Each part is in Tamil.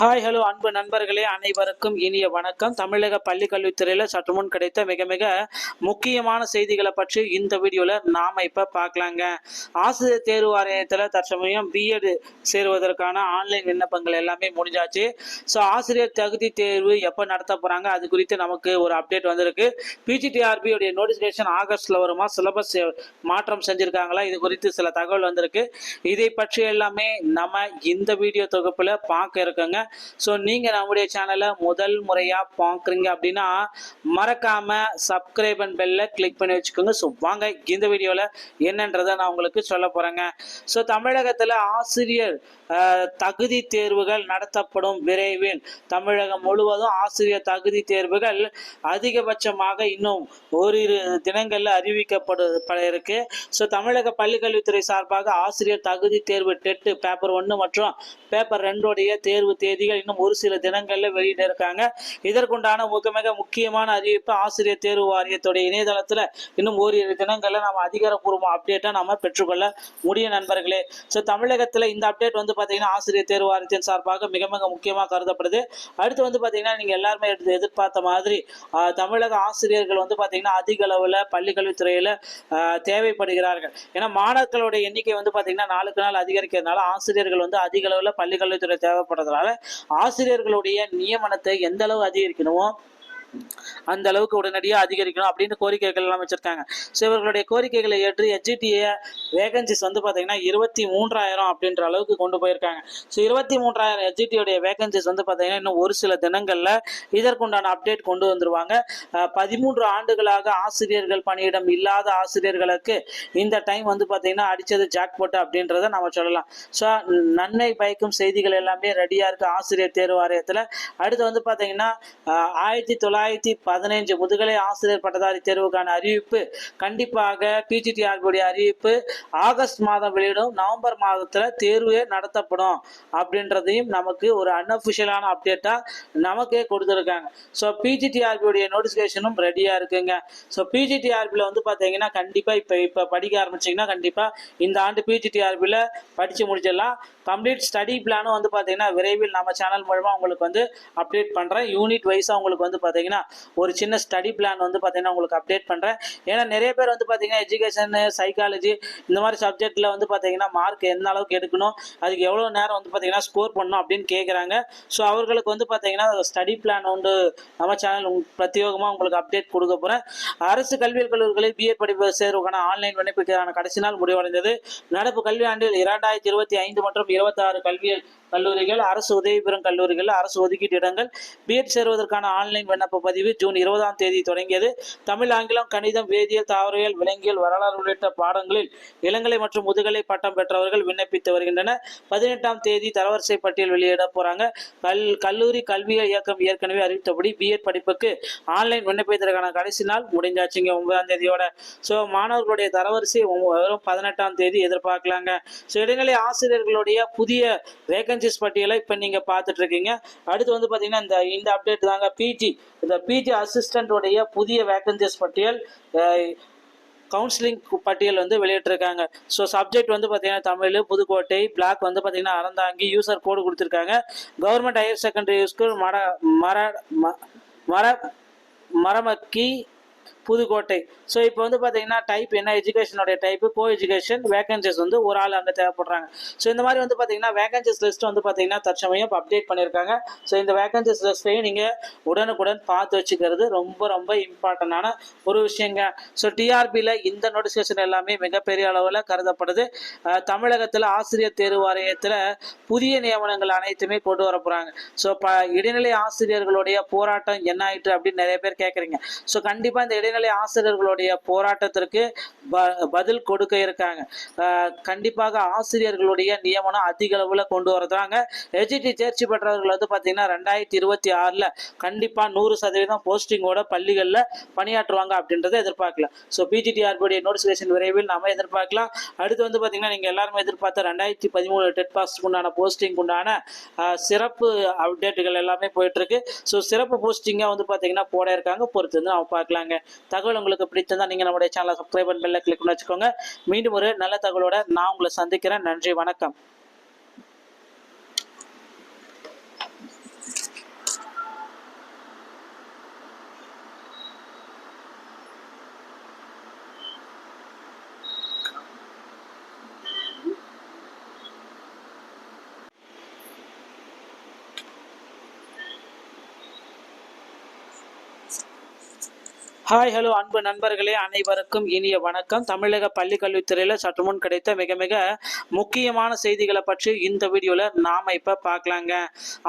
ஹாய் ஹலோ அன்பு நண்பர்களே அனைவருக்கும் இனிய வணக்கம். தமிழக பள்ளிக்கல்வித்துறையில் சற்று முன் கிடைத்த மிக மிக முக்கியமான செய்திகளை பற்றி இந்த வீடியோவில் நாம் இப்போ பார்க்கலாங்க. ஆசிரியர் தேர்வு வாரியத்தில் தற்சமயம் பிஎட் சேருவதற்கான ஆன்லைன் விண்ணப்பங்கள் எல்லாமே முடிஞ்சாச்சு. ஸோ ஆசிரியர் தகுதி தேர்வு எப்போ நடத்த போகிறாங்க அது குறித்து நமக்கு ஒரு அப்டேட் வந்திருக்கு. பிஜிடிஆர்பியுடைய நோட்டிஃபிகேஷன் ஆகஸ்டில் வருமா சிலபஸ் மாற்றம் செஞ்சுருக்காங்களா இது குறித்து சில தகவல் வந்திருக்கு. இதை பற்றி எல்லாமே நம்ம இந்த வீடியோ தொகுப்பில் பார்க்க இருக்கோங்க. ஸோ நீங்கள் நம்முடைய சேனலை முதல் முறையாக பார்க்குறீங்க அப்படின்னா மறக்காம சப்ஸ்கிரைப் அண்ட் பெல்ல கிளிக் பண்ணி வச்சுக்கோங்க. ஸோ வாங்க இந்த வீடியோவில் என்னன்றதை நான் உங்களுக்கு சொல்ல போகிறேங்க ஸோ தமிழகத்தில் ஆசிரியர் தகுதி தேர்வுகள் நடத்தப்படும் விரைவில். தமிழகம் முழுவதும் ஆசிரியர் தகுதி தேர்வுகள் அதிகபட்சமாக இன்னும் ஓரிரு தினங்களில் அறிவிக்கப்படு இருக்கு. ஸோ தமிழக பள்ளிக்கல்வித்துறை சார்பாக ஆசிரியர் தகுதி தேர்வு டெட்டு பேப்பர் ஒன்று மற்றும் பேப்பர் ரெண்டோடைய தேர்வு தேதிகள் இன்னும் ஒரு சில தினங்களில் வெளியிட இருக்காங்க. இதற்குண்டான மிக மிக முக்கியமான அறிவிப்பு ஆசிரியர் தேர்வு வாரியத்துடைய இணையதளத்தில் இன்னும் ஓரிரு தினங்களில் நம்ம அதிகாரப்பூர்வ அப்டேட்டை நம்ம பெற்றுக்கொள்ள முடியும் நண்பர்களே. ஸோ தமிழகத்தில் இந்த அப்டேட் வந்து பார்த்தீங்கன்னா ஆசிரியர் தேர்வு வாரியத்தின் சார்பாக மிக மிக முக்கியமாக கருதப்படுது. அடுத்து வந்து பார்த்தீங்கன்னா நீங்கள் எல்லாருமே எடுத்து எதிர்பார்த்த மாதிரி தமிழக ஆசிரியர்கள் வந்து பார்த்தீங்கன்னா அதிக அளவில் பள்ளிக்கல்வித்துறையில் தேவைப்படுகிறார்கள். ஏன்னா மாணவர்களுடைய எண்ணிக்கை வந்து பார்த்தீங்கன்னா நாளுக்கு நாள் அதிகரிக்கிறதுனால ஆசிரியர்கள் வந்து அதிக அளவில் பள்ளிக்கல்வித்துறை தேவைப்படுறதுனால ஆசிரியர்களுடைய நியமனத்தை எந்த அளவு அதிகரிக்கணுமோ அந்த அளவுக்கு உடனடியாக அதிகரிக்கணும் அப்படின்னு கோரிக்கைகள் எல்லாம் வச்சிருக்காங்க. ஸோ இவர்களுடைய கோரிக்கைகளை ஏற்று எச்ஜிடிஏ வேகன்சிஸ் வந்து பார்த்தீங்கன்னா இருபத்தி மூன்றாயிரம் அப்படின்ற அளவுக்கு கொண்டு போயிருக்காங்க. ஸோ இருபத்தி மூன்றாயிரம் எஸ்ஜிடியோடைய வேகன்சிஸ் வந்து பார்த்தீங்கன்னா இன்னும் ஒரு சில தினங்களில் இதற்குண்டான அப்டேட் கொண்டு வந்துருவாங்க. பதிமூன்று ஆண்டுகளாக ஆசிரியர்கள் பணியிடம் இல்லாத ஆசிரியர்களுக்கு இந்த டைம் வந்து பார்த்தீங்கன்னா ஜாக் ஜாக்பாட் அப்படின்றத நம்ம சொல்லலாம். ஸோ நன்மை பயக்கும் செய்திகள் எல்லாமே ரெடியாக இருக்குது ஆசிரியர் தேர்வு வாரியத்தில். அடுத்து வந்து பார்த்தீங்கன்னா ஆயிரத்தி தொள்ளாயிரத்தி பதினைஞ்சு முதுகலை ஆசிரியர் பட்டதாரி தேர்வுக்கான அறிவிப்பு. கண்டிப்பாக பிஜிடிஆர்புடைய அறிவிப்பு. ஆகஸ்ட் மாதம் வெளியிடும் நவம்பர் மாதத்தில் தேர்வே நடத்தப்படும் அப்படின்றதையும் நமக்கு ஒரு அன்அஃபிஷியலான அப்டேட்டாக நமக்கே கொடுத்துருக்காங்க. ஸோ பிஜிடிஆர்பியுடைய நோட்டிஃபிகேஷனும் ரெடியாக இருக்குங்க. ஸோ பிஜிடிஆர்பியில் வந்து பார்த்தீங்கன்னா கண்டிப்பாக இப்போ இப்போ படிக்க ஆரம்பிச்சிங்கன்னா கண்டிப்பாக இந்த ஆண்டு பிஜிடிஆர்பியில் படித்து முடிச்சிடலாம். கம்ப்ளீட் ஸ்டடி பிளானும் வந்து பார்த்தீங்கன்னா விரைவில் நம்ம சேனல் மூலமாக உங்களுக்கு வந்து அப்டேட் பண்ணுறேன் யூனிட் வைஸாக உங்களுக்கு வந்து பார்த்தீங்கன்னா ஒரு சின்ன ஸ்டடி பிளான் வந்து பார்த்தீங்கன்னா உங்களுக்கு அப்டேட் பண்ணுறேன் ஏன்னா நிறைய பேர் வந்து பார்த்தீங்கன்னா எஜுகேஷன் சைக்காலஜி இந்த மாதிரி சப்ஜெக்டில் வந்து பார்த்தீங்கன்னா மார்க் எந்த அளவுக்கு எடுக்கணும் அதுக்கு எவ்வளோ நேரம் வந்து பார்த்தீங்கன்னா ஸ்கோர் பண்ணணும் அப்படின்னு கேட்குறாங்க ஸோ அவர்களுக்கு வந்து பார்த்தீங்கன்னா ஸ்டடி பிளான் உண்டு. நம்ம சேனல் பிரத்யேகமாக உங்களுக்கு அப்டேட் கொடுக்க போகிறேன் அரசு கல்வியல் கல்லூரிகளில் பிஎட் படிப்பு சேர்வுக்கான ஆன்லைன் விண்ணப்பிக்கான கடைசி நாள் முடிவடைந்தது. நடப்பு கல்வியாண்டில் இரண்டாயிரத்தி இருபத்தி ஐந்து மற்றும் இருபத்தாறு கல்வியல் கல்லூரிகள் அரசு உதவி பெறும் கல்லூரிகள் அரசு ஒதுக்கீட்டு இடங்கள் பிஎட் சேருவதற்கான ஆன்லைன் விண்ணப்ப பதிவு ஜூன் இருபதாம் தேதி தொடங்கியது. தமிழ் ஆங்கிலம் கணிதம் வேதியியல் தாவரவியல் விலங்கியல் வரலாறு உள்ளிட்ட பாடங்களில் இளங்கலை மற்றும் முதுகலை பட்டம் பெற்றவர்கள் விண்ணப்பித்து வருகின்றனர். பதினெட்டாம் தேதி தரவரிசை பட்டியல் வெளியிட போறாங்க. கல் கல்லூரி கல்வியியல் இயக்கம் ஏற்கனவே அறிவித்தபடி பிஎட் படிப்புக்கு ஆன்லைன் விண்ணப்பித்ததற்கான கடைசி நாள் முடிஞ்சாச்சுங்க ஒன்பதாம் தேதியோட. ஸோ மாணவர்களுடைய தரவரிசை ஒ- பதினெட்டாம் தேதி எதிர்பார்க்கலாங்க. ஸோ இடைநிலை ஆசிரியர்களுடைய புதிய வேகன்சிஸ் பட்டியலை இப்போ நீங்கள் பார்த்துட்டு இருக்கீங்க அடுத்து வந்து பார்த்தீங்கன்னா இந்த இந்த அப்டேட் தாங்க பிஜி இந்த பிஜி அசிஸ்டண்ட்டுடைய புதிய வேகன்சிஸ் பட்டியல் கவுன்சிலிங் பட்டியல் வந்து வெளியிட்டிருக்காங்க. ஸோ சப்ஜெக்ட் வந்து பார்த்தீங்கன்னா தமிழ் புதுக்கோட்டை பிளாக் வந்து பார்த்தீங்கன்னா அறந்தாங்கி யூசர் கோடு கொடுத்துருக்காங்க. கவர்மெண்ட் ஹையர் செகண்டரி ஸ்கூல் மர மர ம- மர மரமக்கி புதுக்கோட்டை. ஸோ இப்போ வந்து பார்த்தீங்கன்னா டைப் என்ன? எஜுகேஷனுடைய டைப்பு கோ எஜுகேஷன் வேகன்சிஸ் வந்து ஒரு ஆள் அங்கே தேவைப்படுறாங்க. ஸோ இந்த மாதிரி வந்து பார்த்தீங்கன்னா வேகன்சிஸ் லிஸ்ட் வந்து பார்த்தீங்கன்னா தற்சமயம் இப்போ அப்டேட் பண்ணியிருக்காங்க. ஸோ இந்த வேகன்சிஸ் லிஸ்ட்டையும் நீங்கள் உடனுக்குடன் பார்த்து வச்சுக்கிறது ரொம்ப ரொம்ப இம்பார்ட்டண்டான ஒரு விஷயங்க. ஸோ டிஆர்பியில் இந்த நோட்டிஃபிகேஷன் எல்லாமே மிகப்பெரிய அளவில் கருதப்படுது. தமிழகத்தில் ஆசிரியர் தேர்வு வாரியத்தில் புதிய நியமனங்கள் அனைத்துமே கொண்டு வர போகிறாங்க ஸோ ப இடைநிலை ஆசிரியர்களுடைய போராட்டம் என்ன ஆயிட்டு அப்படின்னு நிறைய பேர் கேட்குறீங்க ஸோ கண்டிப்பாக இந்த இடைநிலை ஆசிரியர்களுடைய போராட்டத்திற்கு ப பதில் கொடுக்க இருக்காங்க. கண்டிப்பாக ஆசிரியர்களுடைய நியமனம் அதிக அளவில் கொண்டு வரதாங்க எஜிடி தேர்ச்சி பெற்றவர்கள் வந்து பார்த்தீங்கன்னா ரெண்டாயிரத்தி இருபத்தி ஆறில் கண்டிப்பாக நூறு சதவீதம் போஸ்டிங்கோட பள்ளிகளில் பணியாற்றுவாங்க அப்படின்றத எதிர்பார்க்கலாம் ஸோ பிஜிடிஆர்பியுடைய நோட்டிஃபிகேஷன் விரைவில் நாம எதிர்பார்க்கலாம். அடுத்து வந்து பார்த்தீங்கன்னா நீங்கள் எல்லாருமே எதிர்பார்த்த ரெண்டாயிரத்தி பதிமூணு டெட் பாஸ்க்கு உண்டான போஸ்டிங் உண்டான சிறப்பு அப்டேட்டுகள் எல்லாமே போயிட்டு இருக்கு. ஸோ சிறப்பு போஸ்டிங்காக வந்து பார்த்தீங்கன்னா போட இருக்காங்க. பொறுத்து வந்து நம்ம பார்க்கலாங்க. தகவல் உங்களுக்கு பிடிச்சிருந்தா நீங்கள் நம்முடைய சேனலை சப்ஸ்கிரைப் பண்ணி பெல்ல கிளிக் பண்ணி வச்சுக்கோங்க. மீண்டும் ஒரு நல்ல தகவலோட நான் உங்களை சந்திக்கிறேன். நன்றி வணக்கம். ஹாய் ஹலோ அன்பு நண்பர்களே அனைவருக்கும் இனிய வணக்கம். தமிழக பள்ளிக்கல்வித்துறையில் சற்று முன் கிடைத்த மிக மிக முக்கியமான செய்திகளை பற்றி இந்த வீடியோவில் நாம் இப்போ பார்க்கலாங்க.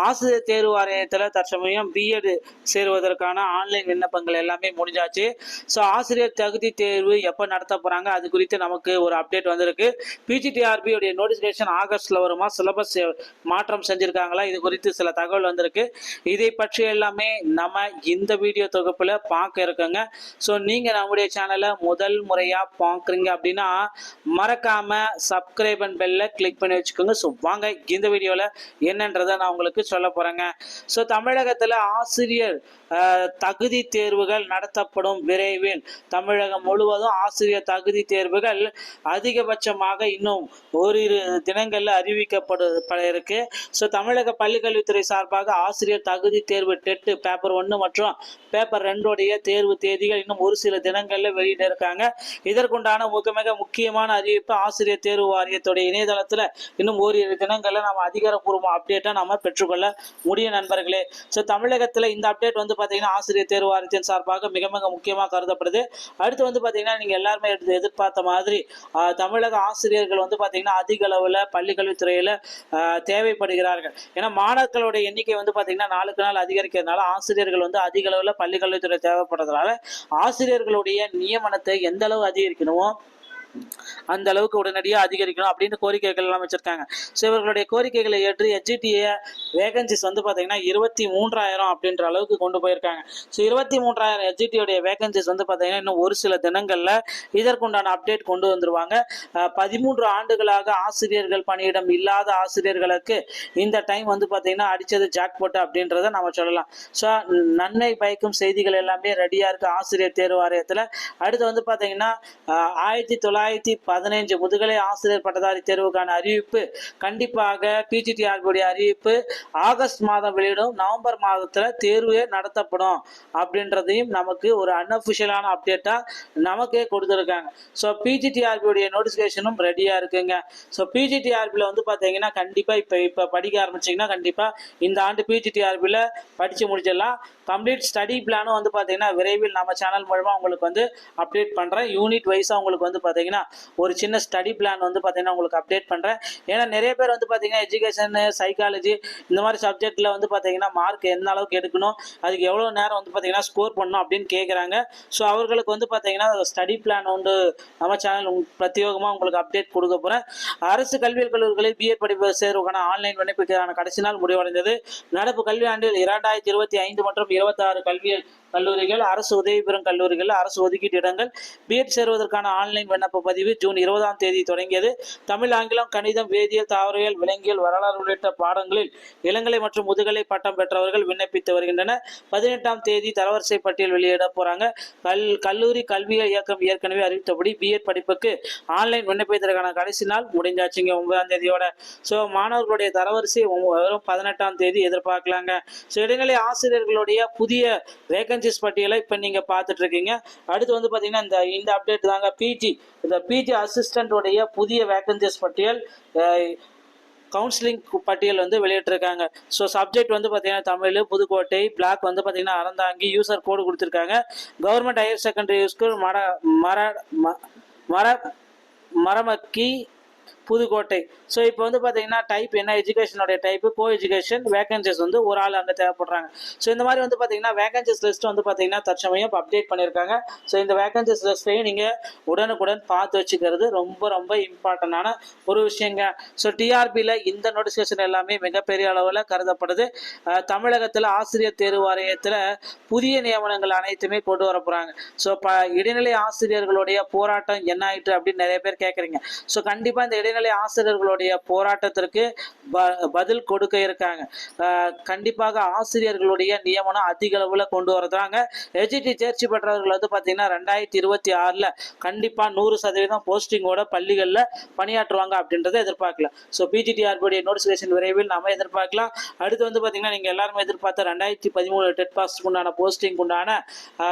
ஆசிரியர் தேர்வு வாரியத்தில் தற்சமயம் பிஎட் சேருவதற்கான ஆன்லைன் விண்ணப்பங்கள் எல்லாமே முடிஞ்சாச்சு. ஸோ ஆசிரியர் தகுதி தேர்வு எப்போ நடத்த போகிறாங்க அது குறித்து நமக்கு ஒரு அப்டேட் வந்திருக்கு. பிஜிடிஆர்பியுடைய நோட்டிஃபிகேஷன் ஆகஸ்டில் வருமா சிலபஸ் மாற்றம் செஞ்சுருக்காங்களா இது குறித்து சில தகவல் வந்திருக்கு. இதை பற்றி எல்லாமே நம்ம இந்த வீடியோ தொகுப்பில் பார்க்க இருக்கோங்க. ஸோ நீங்கள் நம்முடைய சேனலை முதல் முறையாக பார்க்குறீங்க அப்படின்னா மறக்காம சப்ஸ்கிரைப் அண்ட் பெல்ல கிளிக் பண்ணி வச்சுக்கோங்க. ஸோ வாங்க இந்த வீடியோவில் என்னன்றதை நான் உங்களுக்கு சொல்ல போகிறேங்க ஸோ தமிழகத்தில் ஆசிரியர் தகுதி தேர்வுகள் நடத்தப்படும் விரைவில். தமிழகம் முழுவதும் ஆசிரியர் தகுதி தேர்வுகள் அதிகபட்சமாக இன்னும் ஓரிரு தினங்களில் அறிவிக்கப்பட இருக்கு. ஸோ தமிழக பள்ளிக்கல்வித்துறை சார்பாக ஆசிரியர் தகுதி தேர்வு டெட்டு பேப்பர் ஒன்று மற்றும் பேப்பர் ரெண்டோடைய தேர்வு தேதிகள் இன்னும் ஒரு சில தினங்களில் வெளியிட இருக்காங்க. இதற்குண்டான மிக மிக முக்கியமான அறிவிப்பு ஆசிரியர் தேர்வு வாரியத்துடைய இணையதளத்தில் இன்னும் ஓரிரு தினங்களில் நம்ம அதிகாரப்பூர்வ அப்டேட்டை நம்ம பெற்றுக்கொள்ள முடியும் நண்பர்களே. ஸோ தமிழகத்தில் இந்த அப்டேட் வந்து பார்த்தீங்கன்னா ஆசிரியர் தேர்வு வாரியத்தின் சார்பாக மிக மிக முக்கியமாக கருதப்படுது. அடுத்து வந்து பார்த்தீங்கன்னா நீங்கள் எல்லாருமே எடுத்து எதிர்பார்த்த மாதிரி தமிழக ஆசிரியர்கள் வந்து பார்த்தீங்கன்னா அதிக அளவில் பள்ளிக்கல்வித்துறையில் தேவைப்படுகிறார்கள். ஏன்னா மாணவர்களுடைய எண்ணிக்கை வந்து பார்த்தீங்கன்னா நாளுக்கு நாள் அதிகரிக்கிறதுனால ஆசிரியர்கள் வந்து அதிக அளவில் பள்ளிக்கல்வித்துறை தேவைப்படுறதுனால ஆசிரியர்களுடைய நியமனத்தை எந்த அளவு அதிகரிக்கணுமோ அந்த அளவுக்கு உடனடியாக அதிகரிக்கணும் அப்படின்னு கோரிக்கைகள் எல்லாம் வச்சிருக்காங்க. ஸோ இவர்களுடைய கோரிக்கைகளை ஏற்று எச்ஜிடிஏ வேகன்சிஸ் வந்து பார்த்தீங்கன்னா இருபத்தி மூன்றாயிரம் அப்படின்ற அளவுக்கு கொண்டு போயிருக்காங்க. ஸோ இருபத்தி மூன்றாயிரம் எச்ஜிடியோடைய வேகன்சிஸ் வந்து பார்த்தீங்கன்னா இன்னும் ஒரு சில தினங்களில் இதற்குண்டான அப்டேட் கொண்டு வந்துருவாங்க. பதிமூன்று ஆண்டுகளாக ஆசிரியர்கள் பணியிடம் இல்லாத ஆசிரியர்களுக்கு இந்த டைம் வந்து பார்த்தீங்கன்னா அடிச்சது ஜாக்பாட் அப்படின்றத நம்ம சொல்லலாம். ஸோ நன்மை பயக்கும் செய்திகள் எல்லாமே ரெடியாக இருக்கு ஆசிரியர் தேர்வு வாரியத்தில் அடுத்து வந்து பார்த்தீங்கன்னா ஆயிரத்தி தொள்ளாயிரத்தி பதினைஞ்சு முதுகலை ஆசிரியர் பட்டதாரி தேர்வுக்கான அறிவிப்பு கண்டிப்பாக பிஜிடிஆர்பியுடைய அறிவிப்பு ஆகஸ்ட் மாதம் வெளியிடும். நவம்பர் மாதத்தில் தேர்வு நடத்தப்படும் அப்படின்றதையும் நமக்கு ஒரு அன்அஃபிஷியலான அப்டேட்டாக நமக்கே கொடுத்துருக்காங்க. ஸோ பிஜிடிஆர்பியுடைய நோட்டிஃபிகேஷனும் ரெடியாக இருக்குங்க. ஸோ பிஜிடிஆர்பியில் வந்து பார்த்தீங்கன்னா கண்டிப்பாக இப்போ இப்போ படிக்க ஆரம்பிச்சிங்கன்னா கண்டிப்பாக இந்த ஆண்டு பிஜிடிஆர்பியில் படித்து முடிச்சிடலாம். கம்ப்ளீட் ஸ்டடி பிளானும் வந்து பார்த்தீங்கன்னா விரைவில் நம்ம சேனல் மூலமாக உங்களுக்கு வந்து அப்டேட் பண்ணுறேன் யூனிட் வைஸாக உங்களுக்கு வந்து பார்த்தீங்கன்னா ஒரு சின்ன ஸ்டடி பிளான் வந்து பார்த்தீங்கன்னா உங்களுக்கு அப்டேட் பண்ணுறேன் ஏன்னா நிறைய பேர் வந்து பார்த்தீங்கன்னா எஜுகேஷனு சைக்காலஜி இந்த மாதிரி சப்ஜெக்டில் வந்து பார்த்தீங்கன்னா மார்க் எந்த அளவுக்கு எடுக்கணும் அதுக்கு எவ்வளோ நேரம் வந்து பார்த்தீங்கன்னா ஸ்கோர் பண்ணணும் அப்படின்னு கேட்குறாங்க ஸோ அவர்களுக்கு வந்து பார்த்தீங்கன்னா ஸ்டடி பிளான் வந்து நம்ம சேனல் பிரத்யோகமாக உங்களுக்கு அப்டேட் கொடுக்க போகிறேன் அரசு கல்வியல் கல்லூரிகளில் பிஎட் படிப்பு சேர்வுக்கான ஆன்லைன் விண்ணப்பிக்கான கடைசி நாள் முடிவடைந்தது. நடப்பு கல்வியாண்டில் இரண்டாயிரத்தி இருபத்தி ஐந்து மற்றும் இருபத்தாறு கல்வியல் கல்லூரிகள் அரசு உதவி பெறும் கல்லூரிகள் அரசு ஒதுக்கீட்டு இடங்கள் பிஎட் சேருவதற்கான ஆன்லைன் விண்ணப்ப பதிவு ஜூன் இருபதாம் தேதி தொடங்கியது. தமிழ் ஆங்கிலம் கணிதம் வேதியியல் தாவரவியல் விலங்கியல் வரலாறு உள்ளிட்ட பாடங்களில் இளங்கலை மற்றும் முதுகலை பட்டம் பெற்றவர்கள் விண்ணப்பித்து வருகின்றனர். பதினெட்டாம் தேதி தரவரிசை பட்டியல் வெளியிட போறாங்க. கல் கல்லூரி கல்வியல் இயக்கம் ஏற்கனவே அறிவித்தபடி பிஎட் படிப்புக்கு ஆன்லைன் விண்ணப்பித்ததற்கான கடைசி நாள் முடிஞ்சாச்சுங்க ஒன்பதாம் தேதியோட. ஸோ மாணவர்களுடைய தரவரிசை வெறும் பதினெட்டாம் தேதி எதிர்பார்க்கலாங்க. ஸோ இடைநிலை ஆசிரியர்களுடைய புதிய வேகன்சிஸ் பட்டியலை இப்போ நீங்கள் பார்த்துட்டு இருக்கீங்க அடுத்து வந்து பார்த்தீங்கன்னா இந்த இந்த அப்டேட் தாங்க பிஜி இந்த பிஜி அசிஸ்டண்ட்டுடைய புதிய வேகன்சிஸ் பட்டியல் கவுன்சிலிங் பட்டியல் வந்து வெளியிட்டிருக்காங்க. ஸோ சப்ஜெக்ட் வந்து பார்த்தீங்கன்னா தமிழ் புதுக்கோட்டை பிளாக் வந்து பார்த்தீங்கன்னா அறந்தாங்கி யூசர் கோடு கொடுத்துருக்காங்க. கவர்மெண்ட் ஹையர் செகண்டரி ஸ்கூல் மர மர ம- மர மரமக்கி புதுக்கோட்டை. ஸோ இப்போ வந்து பார்த்தீங்கன்னா டைப் என்ன எஜுகேஷனுடைய டைப்பு கோ எஜுகேஷன் வேகன்சிஸ் வந்து ஒரு ஆள் அங்கே தேவைப்படுறாங்க. ஸோ இந்த மாதிரி வந்து பார்த்தீங்கன்னா வேகன்சிஸ் லிஸ்ட் வந்து பார்த்தீங்கன்னா தற்சமயம் இப்போ அப்டேட் பண்ணியிருக்காங்க. ஸோ இந்த வேகன்சிஸ் லிஸ்ட்டையும் நீங்கள் உடனுக்குடன் பார்த்து வச்சுக்கிறது ரொம்ப ரொம்ப இம்பார்ட்டண்டான ஒரு விஷயங்க. ஸோ டிஆர்பியில் இந்த நோட்டிஃபிகேஷன் எல்லாமே மிகப்பெரிய அளவில் கருதப்படுது. தமிழகத்தில் ஆசிரியர் தேர்வு வாரியத்தில் புதிய நியமனங்கள் அனைத்துமே கொண்டு வர போகிறாங்க ஸோ ப இடைநிலை ஆசிரியர்களுடைய போராட்டம் என்ன ஆயிட்டு அப்படின்னு நிறைய பேர் கேட்குறீங்க ஸோ கண்டிப்பாக இந்த இடைநிலை ஆசிரியர்களுடைய போராட்டத்திற்கு ப- பதில் கொடுக்க இருக்காங்க. கண்டிப்பாக ஆசிரியர்களுடைய நியமனம் அதிக அளவில் கொண்டு வரதாங்க எஜிடி தேர்ச்சி பெற்றவர்கள் வந்து பார்த்தீங்கன்னா ரெண்டாயிரத்தி இருபத்தி ஆறில் கண்டிப்பாக நூறு சதவீதம் போஸ்டிங்கோட பள்ளிகளில் பணியாற்றுவாங்க அப்படின்றத எதிர்பார்க்கலாம் ஸோ பிஜிடிஆர்பியுடைய நோட்டிஃபிகேஷன் விரைவில் நாம எதிர்பார்க்கலாம். அடுத்து வந்து பார்த்தீங்கன்னா நீங்கள் எல்லாருமே எதிர்பார்த்த ரெண்டாயிரத்தி பதிமூணு டெட் பாஸ்க்கு உண்டான போஸ்டிங் உண்டான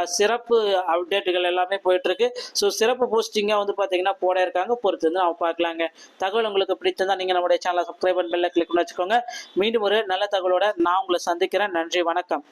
சிறப்பு அப்டேட்டுகள் எல்லாமே போயிட்டு இருக்கு. ஸோ சிறப்பு போஸ்டிங்காக வந்து பார்த்தீங்கன்னா போட இருக்காங்க. பொறுத்து வந்து நம்ம பார்க்கலாங்க. தகவல் உங்களுக்கு பிடிச்சிருந்தா நீங்கள் நம்முடைய சேனலை சப்ஸ்கிரைப் பண்ணி பெல்ல கிளிக் பண்ணி வச்சுக்கோங்க. மீண்டும் ஒரு நல்ல தகவலோட நான் உங்களை சந்திக்கிறேன். நன்றி வணக்கம்.